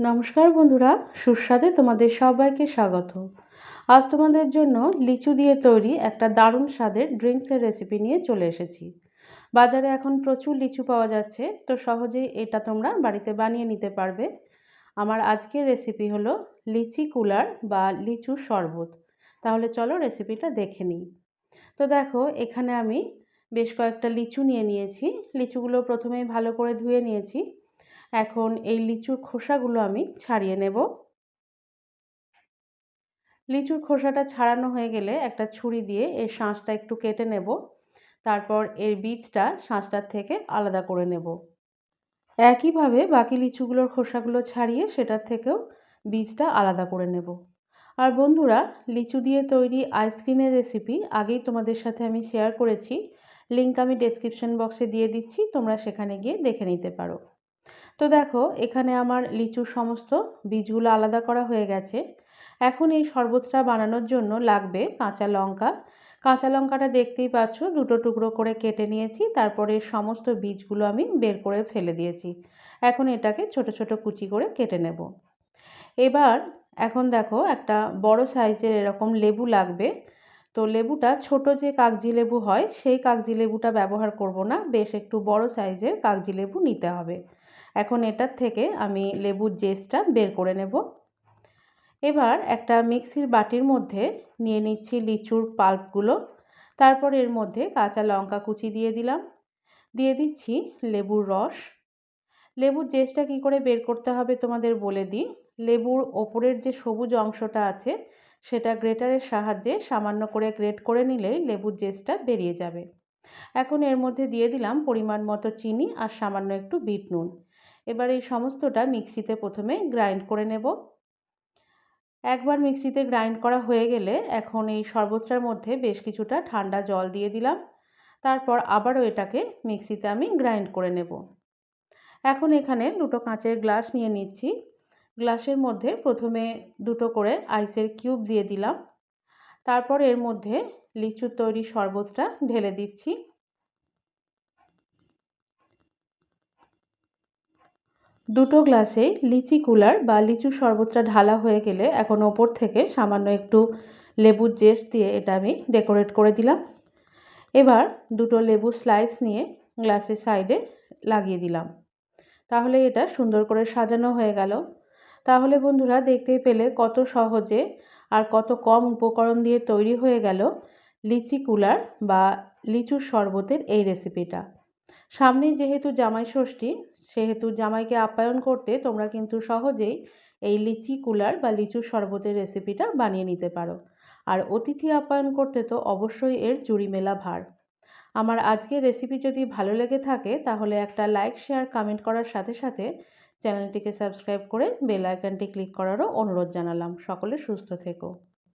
নমস্কার বন্ধুরা, সুস্বাদে তোমাদের সবাইকে স্বাগত। আজ তোমাদের জন্য লিচু দিয়ে তৈরি একটা দারুণ স্বাদের ড্রিঙ্কসের রেসিপি নিয়ে চলে এসেছি। বাজারে এখন প্রচুর লিচু পাওয়া যাচ্ছে, তো সহজেই এটা তোমরা বাড়িতে বানিয়ে নিতে পারবে। আমার আজকের রেসিপি হলো লিচি কুলার বা লিচুর শরবত। তাহলে চলো রেসিপিটা দেখে নিই। তো দেখো, এখানে আমি বেশ কয়েকটা লিচু নিয়ে নিয়েছি। লিচুগুলো প্রথমেই ভালো করে ধুয়ে নিয়েছি। এখন এই লিচুর খোসাগুলো আমি ছাড়িয়ে নেব। লিচুর খোসাটা ছাড়ানো হয়ে গেলে একটা ছুরি দিয়ে এর শাঁসটা একটু কেটে নেব। তারপর এর বীজটা শাঁসটার থেকে আলাদা করে নেব। একইভাবে বাকি লিচুগুলোর খোসাগুলো ছাড়িয়ে সেটার থেকেও বীজটা আলাদা করে নেব। আর বন্ধুরা, লিচু দিয়ে তৈরি আইসক্রিমের রেসিপি আগেই তোমাদের সাথে আমি শেয়ার করেছি। লিঙ্ক আমি ডেসক্রিপশন বক্সে দিয়ে দিচ্ছি, তোমরা সেখানে গিয়ে দেখে নিতে পারো। তো দেখো, এখানে আমার লিচুর সমস্ত বীজগুলো আলাদা করা হয়ে গেছে। এখন এই শরবতটা বানানোর জন্য লাগবে কাঁচা লঙ্কা। কাঁচা লঙ্কাটা দেখতেই পাচ্ছ, দুটো টুকরো করে কেটে নিয়েছি, তারপরে সমস্ত বীজগুলো আমি বের করে ফেলে দিয়েছি। এখন এটাকে ছোট ছোট কুচি করে কেটে নেব। এবার এখন দেখো, একটা বড় সাইজের এরকম লেবু লাগবে। তো লেবুটা, ছোট যে কাগজি লেবু হয়, সেই কাগজি লেবুটা ব্যবহার করব না, বেশ একটু বড় সাইজের কাগজি লেবু নিতে হবে। এখন এটার থেকে আমি লেবুর জেসটা বের করে নেব। এবার একটা মিক্সির বাটির মধ্যে নিয়ে নিচ্ছি লিচুর পাল্পগুলো। তারপর এর মধ্যে কাঁচা লঙ্কা কুচি দিয়ে দিলাম। দিয়ে দিচ্ছি লেবুর রস। লেবুর জেসটা কি করে বের করতে হবে তোমাদের বলে দিই। লেবুর ওপরের যে সবুজ অংশটা আছে, সেটা গ্রেটারের সাহায্যে সামান্য করে গ্রেট করে নিলেই লেবুর জেসটা বেরিয়ে যাবে। এখন এর মধ্যে দিয়ে দিলাম পরিমাণ মতো চিনি আর সামান্য একটু বিট নুন। এবার এই সমস্তটা মিক্সিতে প্রথমে গ্রাইন্ড করে নেব। একবার মিক্সিতে গ্রাইন্ড করা হয়ে গেলে এখন এই শরবতটার মধ্যে বেশ কিছুটা ঠান্ডা জল দিয়ে দিলাম। তারপর আবারও এটাকে মিক্সিতে আমি গ্রাইন্ড করে নেব। এখন এখানে দুটো কাঁচের গ্লাস নিয়ে নিচ্ছি। গ্লাসের মধ্যে প্রথমে দুটো করে আইসের কিউব দিয়ে দিলাম। তারপর এর মধ্যে লিচুর তৈরি শরবতটা ঢেলে দিচ্ছি। দুটো গ্লাসে লিচি কুলার বা লিচু শরবতটা ঢালা হয়ে গেলে এখন ওপর থেকে সামান্য একটু লেবুর জেস দিয়ে এটা আমি ডেকোরেট করে দিলাম। এবার দুটো লেবু স্লাইস নিয়ে গ্লাসের সাইডে লাগিয়ে দিলাম। তাহলে এটা সুন্দর করে সাজানো হয়ে গেল। তাহলে বন্ধুরা দেখতেই পেলে কত সহজে আর কত কম উপকরণ দিয়ে তৈরি হয়ে গেল লিচি কুলার বা লিচুর শরবতের এই রেসিপিটা। সামনেই যেহেতু জামাই ষষ্ঠী, সেহেতু জামাইকে আপ্যায়ন করতে তোমরা কিন্তু সহজেই এই লিচি কুলার বা লিচু শরবতের রেসিপিটা বানিয়ে নিতে পারো। আর অতিথি আপ্যায়ন করতে তো অবশ্যই এর জুড়ি মেলা ভার। আমার আজকের রেসিপি যদি ভালো লেগে থাকে, তাহলে একটা লাইক, শেয়ার, কমেন্ট করার সাথে সাথে চ্যানেলটিকে সাবস্ক্রাইব করে বেল আইকনটি ক্লিক করারও অনুরোধ জানালাম। সকলে সুস্থ থেকো।